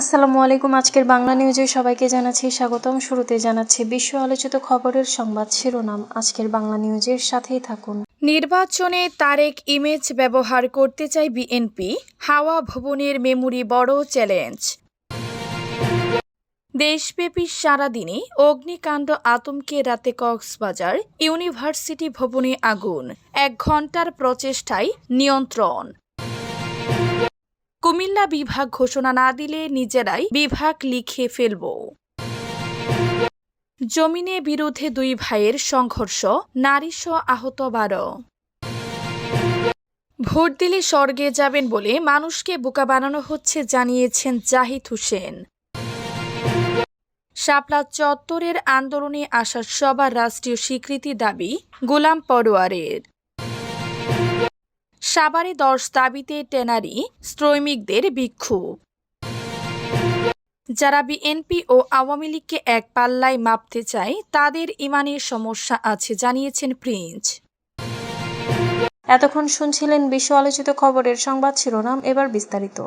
আসসালামু আলাইকুম, আজকের বাংলা নিউজে সবাইকে জানাচ্ছি স্বাগতম। শুরুতে জানাচ্ছি বিশ্ব আলোচিত খবরের সংবাদ শিরোনাম। আজকের বাংলা নিউজের সাথেই থাকুন। নির্বাচনে তারেক ইমেজ ব্যবহার করতে চায় বিএনপি। হাওয়া ভবনের মেমোরি বড় চ্যালেঞ্জ দেশব্যাপী সারাদিনে অগ্নিকাণ্ড আতঙ্কে রাতে কক্সবাজার ইউনিভার্সিটি ভবনে আগুন। এক ঘণ্টার প্রচেষ্টায় নিয়ন্ত্রণ। কুমিল্লা বিভাগ ঘোষণা না দিলে নিজেরাই বিভাগ লিখে ফেলব। জমিনে বিরুদ্ধে দুই ভাইয়ের সংঘর্ষ নারীসহ আহত বারো। ভোট দিলে স্বর্গে যাবেন বলে মানুষকে বোকা বানানো হচ্ছে জানিয়েছেন জাহিদ হোসেন। শাপলা চত্বরের আন্দোলনে আসা সবার রাষ্ট্রীয় স্বীকৃতি দাবি গোলাম পরোয়ারের। সাভারে দশ দাবিতে ট্যানারি, শ্রমিকদের বিক্ষোভ। যারা বিএনপি ও আওয়ামী লীগকে এক পাল্লায় মাপতে চায়, তাদের ইমানের সমস্যা আছে, জানিয়েছেন প্রিন্স। এতক্ষণ শুনছিলেন বিশ্ব আলোচিত খবরের সংবাদ শিরোনাম, এবার বিস্তারিত।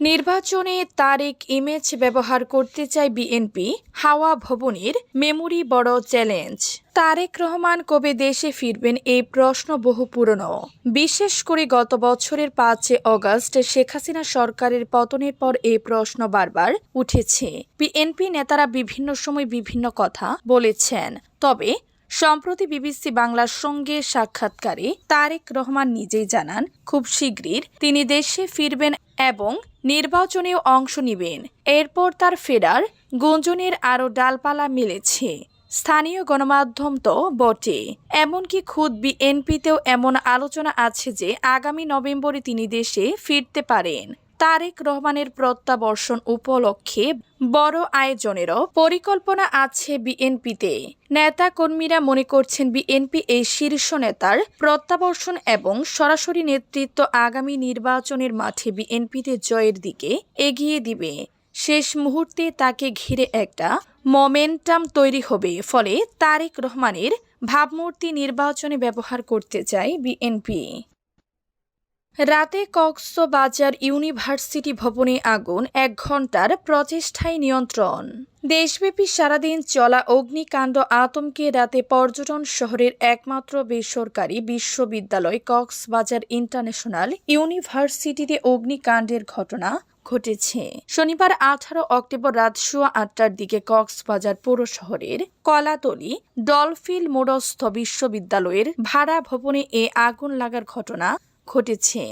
নির্বাচনে তারেক ইমেজ ব্যবহার করতে চায় বিএনপি হাওয়া ভবনের মেমোরি বড় চ্যালেঞ্জ তারেক রহমান কবে দেশে ফিরবেন এই প্রশ্ন বহু পুরনো। বিশেষ করে গত বছরের পাঁচে অগস্ট শেখ হাসিনা সরকারের পতনের পর এই প্রশ্ন বারবার উঠেছে। বিএনপি নেতারা বিভিন্ন সময় বিভিন্ন কথা বলেছেন। তবে সম্প্রতি বিবিসি বাংলার সঙ্গে সাক্ষাৎকারে তারেক রহমান নিজেই জানান, খুব শীঘ্রই তিনি দেশে ফিরবেন এবং নির্বাচনেও অংশ নেবেন। এরপর তার ফেরার গুঞ্জনের আরও ডালপালা মিলেছে। স্থানীয় গণমাধ্যম তো বটে। এমনকি খুদ বিএনপিতেও এমন আলোচনা আছে যে, আগামী নভেম্বরে তিনি দেশে ফিরতে পারেন। তারেক রহমানের প্রত্যাবর্ষণ উপলক্ষে বড় আয়োজনেরও পরিকল্পনা আছে বিএনপিতে। নেতা কর্মীরা মনে করছেন বিএনপি এই শীর্ষ নেতার প্রত্যাবর্ষণ এবং সরাসরি নেতৃত্ব আগামী নির্বাচনের মাঠে বিএনপিতে জয়ের দিকে এগিয়ে দিবে। শেষ মুহূর্তে তাকে ঘিরে একটা মোমেন্টাম তৈরি হবে। ফলে তারেক রহমানের ভাবমূর্তি নির্বাচনে ব্যবহার করতে চায় বিএনপি। রাতে কক্সবাজার ইউনিভার্সিটি ভবনে আগুন, এক ঘণ্টার প্রচেষ্টায় নিয়ন্ত্রণ। দেশব্যাপী সারাদিন চলা অগ্নিকাণ্ড আতঙ্কে রাতে পর্যটন শহরের একমাত্র বেসরকারি বিশ্ববিদ্যালয় কক্সবাজার ইন্টারন্যাশনাল ইউনিভার্সিটিতে অগ্নিকাণ্ডের ঘটনা ঘটেছে। শনিবার আঠারো অক্টোবর রাত সোয়া আটটার দিকে কক্সবাজার পৌর শহরের কলাতলি ডলফিল মোড়স্থ বিশ্ববিদ্যালয়ের ভাড়া ভবনে এ আগুন লাগার ঘটনা ঘটেছে।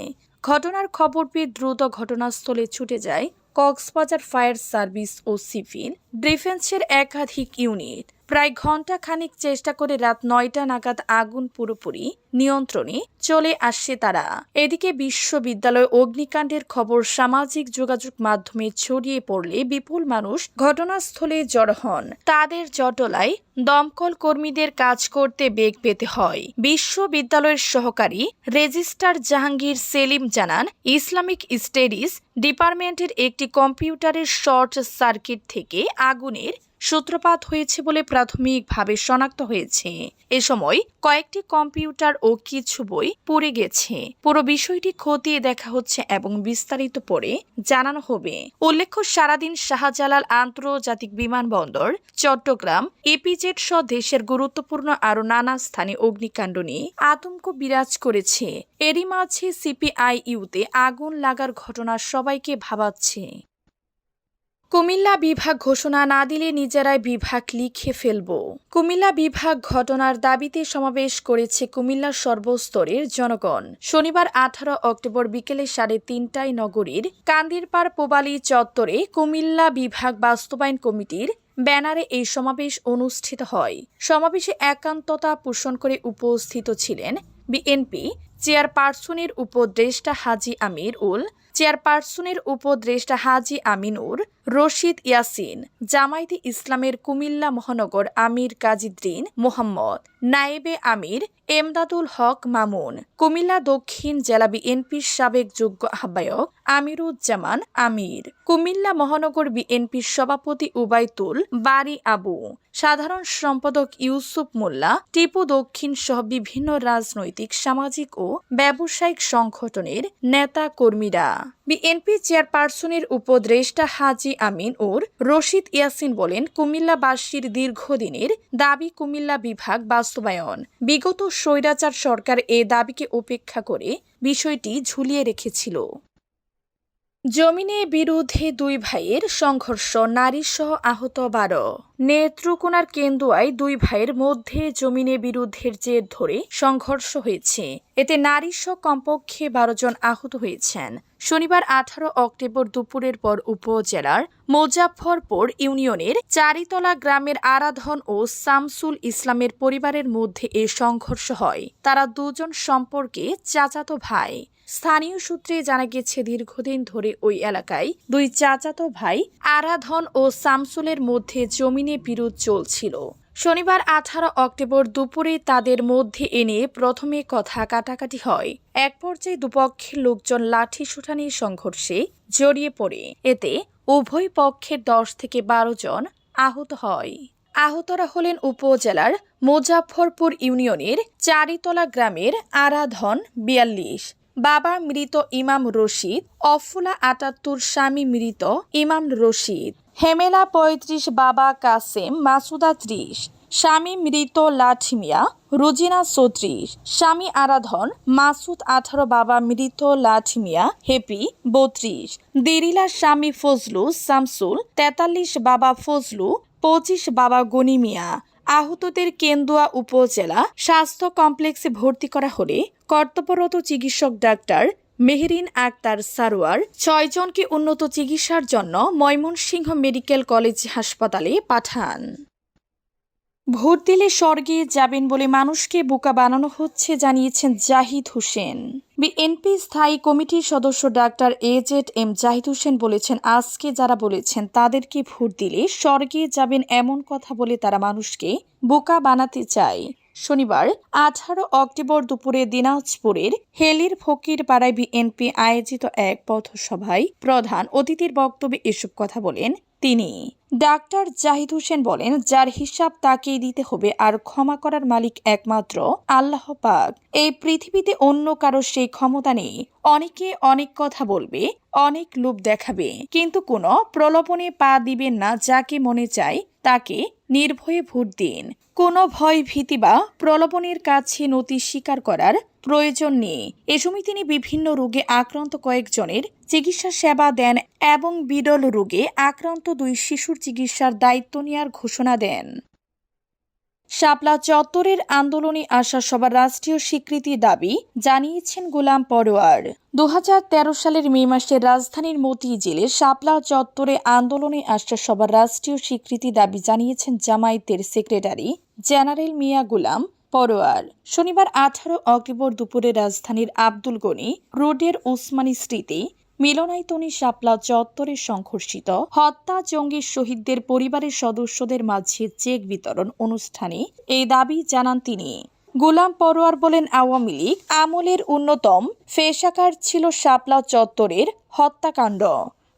ঘটনার খবর পেয়ে দ্রুত ঘটনাস্থলে ছুটে যায় কক্সবাজার ফায়ার সার্ভিস ও সিভিল। ডিফেন্সের একাধিক ইউনিট প্রায় ঘণ্টা খানিক চেষ্টা করে রাত নয়টা নাগাদ আগুন পুরোপুরি নিয়ন্ত্রণে চলে আসছে তারা। এদিকে বিশ্ববিদ্যালয় অগ্নিকাণ্ডের খবর সামাজিক যোগাযোগ মাধ্যমে ছড়িয়ে পড়লে বিপুল মানুষ ঘটনাস্থলে জড়ো হন। তাদের জটলায় দমকল কর্মীদের কাজ করতে বেগ পেতে হয়। বিশ্ববিদ্যালয়ের সহকারী রেজিস্ট্রার জাহাঙ্গীর সেলিম জানান, ইসলামিক স্টাডিজ ডিপার্টমেন্টের একটি কম্পিউটারের শর্ট সার্কিট থেকে আগুনের সূত্রপাত হয়েছে বলে প্রাথমিকভাবে শনাক্ত হয়েছে। এ সময় কয়েকটি কম্পিউটার ও কিছু বই পড়ে গেছে। পুরো বিষয়টি খতিয়ে দেখা হচ্ছে এবং বিস্তারিত পরে জানানো হবে। উল্লেখ্য, সারাদিন শাহজালাল আন্তর্জাতিক বিমানবন্দর, চট্টগ্রাম, এপিজেড সহ দেশের গুরুত্বপূর্ণ আরও নানা স্থানে অগ্নিকাণ্ড নিয়ে আতঙ্ক বিরাজ করেছে। এরই মাঝে সিপিআইইউতে আগুন লাগার ঘটনা সবাইকে ভাবাচ্ছে। কুমিল্লা বিভাগ ঘোষণা না দিলে নিজেরাই বিভাগ লিখে ফেলব। কুমিল্লা বিভাগ ঘটনার দাবিতে সমাবেশ করেছে কুমিল্লার সর্বস্তরের জনগণ। শনিবার আঠারো অক্টোবর বিকেলে সাড়ে তিনটায় নগরীর কান্দিরপাড় পোবালি চত্বরে কুমিল্লা বিভাগ বাস্তবায়ন কমিটির ব্যানারে এই সমাবেশ অনুষ্ঠিত হয়। সমাবেশে একান্ততা পোষণ করে উপস্থিত ছিলেন বিএনপি চেয়ারপারসনের উপদেষ্টা হাজি আমির উল চেয়ারপারসনের উপদেষ্টা হাজি আমিনুর, রশিদ ইয়াসিন, জামায়াতে ইসলামের কুমিল্লা মহানগর আমির কাজিদ্দিন মোহাম্মদ, নায়েবে আমির এমদাদুল হক মামুন, কুমিল্লা দক্ষিণ জেলা বিএনপির সাবেক যোগ্য আহ্বায়ক আমিরুজ্জামান আমির, কুমিল্লা মহানগর বিএনপির সভাপতি উবাইতুল বারি আবু, সাধারণ সম্পাদক ইউসুফ মোল্লা, টিপু দক্ষিণ সহ বিভিন্ন রাজনৈতিক, সামাজিক ও ব্যবসায়িক সংগঠনের নেতা কর্মীরা বিএনপি চেয়ারপারসনের উপদেষ্টা হাজি আমিন ওর রশিদ ইয়াসিন বলেন, কুমিল্লাবাসীর দীর্ঘদিনের দাবি কুমিল্লা বিভাগ বাস্তবায়ন। বিগত স্বৈরাচার সরকার এ দাবিকে উপেক্ষা করে বিষয়টি ঝুলিয়ে রেখেছিল। জমিনে বিরুদ্ধে দুই ভাইয়ের সংঘর্ষ নারী সহ আহত বারো। নেত্রকোনার কেন্দুয়ায় দুই ভাইয়ের মধ্যে জমিনে বিরুদ্ধের জের ধরে সংঘর্ষ হয়েছে। এতে নারী সহ কমপক্ষে বারো জন আহত হয়েছেন। শনিবার আঠারো অক্টোবর দুপুরের পর উপজেলার মোজাফরপুর ইউনিয়নের চারিতলা গ্রামের আরাধন ও সামসুল ইসলামের পরিবারের মধ্যে এ সংঘর্ষ হয়। তারা দুজন সম্পর্কে চাচাতো ভাই। স্থানীয় সূত্রে জানা গেছে দীর্ঘদিন ধরে ওই এলাকায় দুই চাচাতো ভাই আরাধন ও সামসুলের মধ্যে জমিনে বিরোধ চলছিল। শনিবার আঠারো অক্টোবর দুপুরে তাদের মধ্যে এনে প্রথমে কথা কাটাকাটি হয়। এক পর্যায়ে দুপক্ষের লোকজন লাঠি সুঠানির সংঘর্ষে জড়িয়ে পড়ে। এতে উভয় পক্ষের দশ থেকে বারো জন আহত হয়। আহতরা হলেন উপজেলার মুজাফরপুর ইউনিয়নের চারিতলা গ্রামের আরাধন বিয়াল্লিশ। বাবা মৃত ইমাম রশিদ, অফুলা আটাত্তর স্বামী মৃত ইমাম রশিদ। হেমেলা পঁয়ত্রিশ, বাবা কাসেম মাসুদা ত্রিশ। স্বামী মৃত লাঠিমিয়া, রুজিনা চৌত্রিশ স্বামী আরাধন, মাসুদ আঠারো, বাবা মৃত লাঠিমিয়া, হেপি বত্রিশ। দিরিলা স্বামী ফজলু, শামসুল তেতাল্লিশ, বাবা ফজলু, পঁচিশ, বাবা গনিমিয়া। আহতদের কেন্দুয়া উপজেলা স্বাস্থ্য কমপ্লেক্সে ভর্তি করা হলে কর্তব্যরত চিকিৎসক ডাক্তার মেহরিন আক্তার সারোয়ার ছয়জনকে উন্নত চিকিৎসার জন্য ময়মনসিংহ মেডিকেল কলেজ হাসপাতালে পাঠান। ভোট দিলে স্বর্গে যাবেন বলে মানুষকে বোকা বানানো হচ্ছে, জানিয়েছেন জাহিদ হোসেন। বিএনপি স্থায়ী কমিটির সদস্য doctor A Z M Zahid Hossain বলেছেন, আজকে যারা বলেছেন তাদেরকে ভোট দিলে স্বর্গে যাবেন এমন কথা বলে তারা মানুষকে বোকা বানাতে চায়। শনিবার আঠারো অক্টোবর দুপুরে দিনাজপুরের হেলির ফকির পাড়ায় বিএনপি আয়োজিত এক পথসভায় প্রধান অতিথির বক্তব্যে এসব কথা বলেন তিনি। ডাক্তার জাহিদ হোসেন বলেন, যার হিসাব তাকেই দিতে হবে, আর ক্ষমা করার মালিক একমাত্র আল্লাহ পাক। এই পৃথিবীতে অন্য কারও সেই ক্ষমতা নেই। অনেকে অনেক কথা বলবে, অনেক লোভ দেখাবে, কিন্তু কোনো প্রলোভনে পা দিবেন না, যাকে মনে চায় তাকে নির্ভয়ে ভোট দিন। কোনো ভয়, ভীতি বা প্রলোভনের কাছে নতি স্বীকার করার প্রয়োজন নেই। এ সময় তিনি বিভিন্ন রোগে আক্রান্ত কয়েকজনের চিকিৎসা সেবা দেন এবং বিরল রোগে আক্রান্ত দুই শিশুর চিকিৎসার দায়িত্ব নেওয়ার ঘোষণা দেন। শাপলা চত্বরের আন্দোলনে আসা সবার রাষ্ট্রীয় স্বীকৃতি দাবি জানিয়েছেন গোলাম পরোয়ার। দু হাজার তেরো সালের মে মাসে রাজধানীর মতিঝিলে শাপলা চত্বরে আন্দোলনে আসা সবার রাষ্ট্রীয় স্বীকৃতি দাবি জানিয়েছেন জামায়াতের সেক্রেটারি জেনারেল মিয়া গোলাম পরোয়ার। শনিবার আঠারো অক্টোবর দুপুরে রাজধানীর আব্দুল গনি রোডের উসমানী স্মৃতি মিলনায়তনী শাপলা চত্বরে সংঘর্ষিত, হত্যা জঙ্গি শহীদদের পরিবারের সদস্যদের মাঝে চেক বিতরণ অনুষ্ঠানে এই দাবি জানান তিনি। গোলাম পরোয়ার বলেন, আওয়ামী লীগ আমলের অন্যতম ফেসাকার ছিল শাপলা চত্বরের হত্যাকাণ্ড।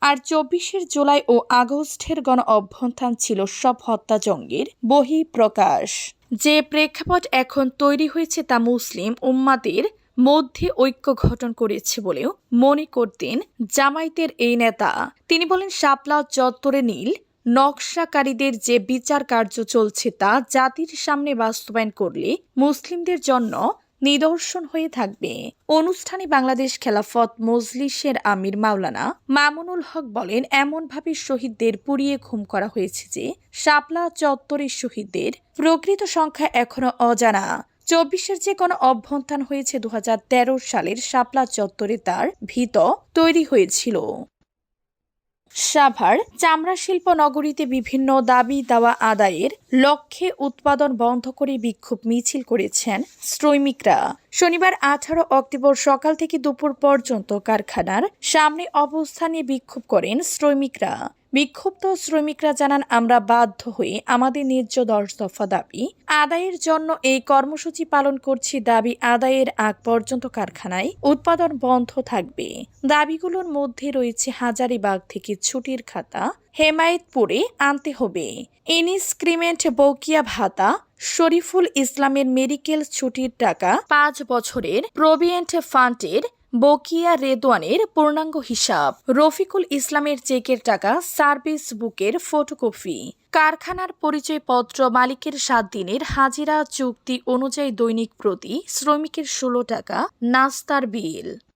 আর চব্বিশের জুলাই ও আগস্টের গণ অভ্যন্থান ছিল সব হত্যা জঙ্গির বহি প্রকাশ যে প্রেক্ষাপট এখন তৈরি হয়েছে তা মুসলিম উম্মাদের মধ্যে ঐক্য গঠন করেছে বলেও মনে করতেন জামায়াতের এই নেতা। তিনি বলেন, শাপলা চত্বরে নীল, নকশাকারীদের যে বিচার কার্য চলছে তা জাতির সামনে বাস্তবায়ন করলে মুসলিমদের জন্য নিদর্শন হয়ে থাকবে। অনুষ্ঠানে বাংলাদেশ খেলাফত মজলিসের আমির মাওলানা মামুনুল হক বলেন, এমনভাবে শহীদদের পুড়িয়ে ঘুম করা হয়েছে যে শাপলা চত্বরের শহীদদের প্রকৃত সংখ্যা এখনও অজানা। চব্বিশের যে কোনো অভ্যন্থান হয়েছে দু হাজার তেরো সালের শাপলা চত্বরে তার ভিত তৈরি হয়েছিল। সাভার চামড়া শিল্প নগরীতে বিভিন্ন দাবি দাওয়া আদায়ের লক্ষ্যে উৎপাদন বন্ধ করে বিক্ষোভ মিছিল করেছেন শ্রমিকরা। শনিবার আঠারো অক্টোবর সকাল থেকে দুপুর পর্যন্ত কারখানার সামনে অবস্থানে বিক্ষোভ করেন শ্রমিকরা। বিক্ষুব্ধ শ্রমিকরা জানান, আমরা বাধ্য হয়ে আমাদের ন্যায্য দশ দফা দাবি, আদায়ের জন্য এই কর্মসূচি পালন করছি। দাবি আদায়ের আগ পর্যন্ত কারখানায় উৎপাদন বন্ধ থাকবে। দাবিগুলোর মধ্যে রয়েছে হাজারিবাগ থেকে ছুটির খাতা, হেমায়েতপুরে আনতে হবে। ইনস্ক্রিমেন্ট বৌকিয়া ভাতা, শরীফুল ইসলামের মেডিকেল ছুটির টাকা, পাঁচ বছরের প্রভিয়েন্ট ফান্ডের বকিয়া রেদওয়ানের পূর্ণাঙ্গ হিসাব। রফিকুল ইসলামের চেকের টাকা, সার্ভিস বুকের ফটোকপি। কারখানার পরিচয়পত্র, মালিকের সাত দিনের হাজিরা চুক্তি অনুযায়ী দৈনিক প্রতি শ্রমিকের ষোলো টাকা, নাস্তার বিল।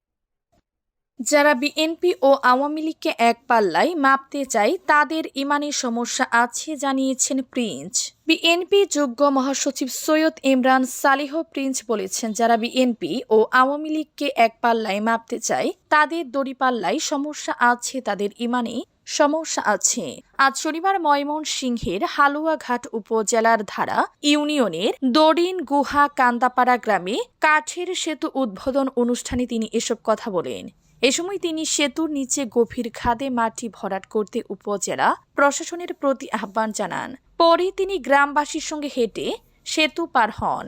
যারা বিএনপি ও আওয়ামী লীগকে এক পাল্লায় মাপতে চায়, তাদের ইমানি সমস্যা আছে জানিয়েছেন প্রিন্স। বিএনপি যোগ্য মহাসচিব সৈয়দ ইমরান সালিহ প্রিন্স বলেছেন, যারা বিএনপি ও আওয়ামী লীগকে এক পাল্লায় মাপতে চায়, তাদের দড়িপাল্লায় সমস্যা আছে, তাদের ইমানে সমস্যা আছে। আজ শনিবার ময়মনসিংহের হালুয়াঘাট উপজেলার ধারা ইউনিয়নের দড়িন গুহা কান্দাপাড়া গ্রামে কাঠের সেতু উদ্বোধন অনুষ্ঠানে তিনি এসব কথা বলেন। এ সময় তিনি সেতুর নিচে গভীর খাদে মাটি ভরাট করতে উপজেলা প্রশাসনের প্রতি আহ্বান জানান। পরে তিনি গ্রামবাসীর সঙ্গে হেঁটে সেতু পার হন।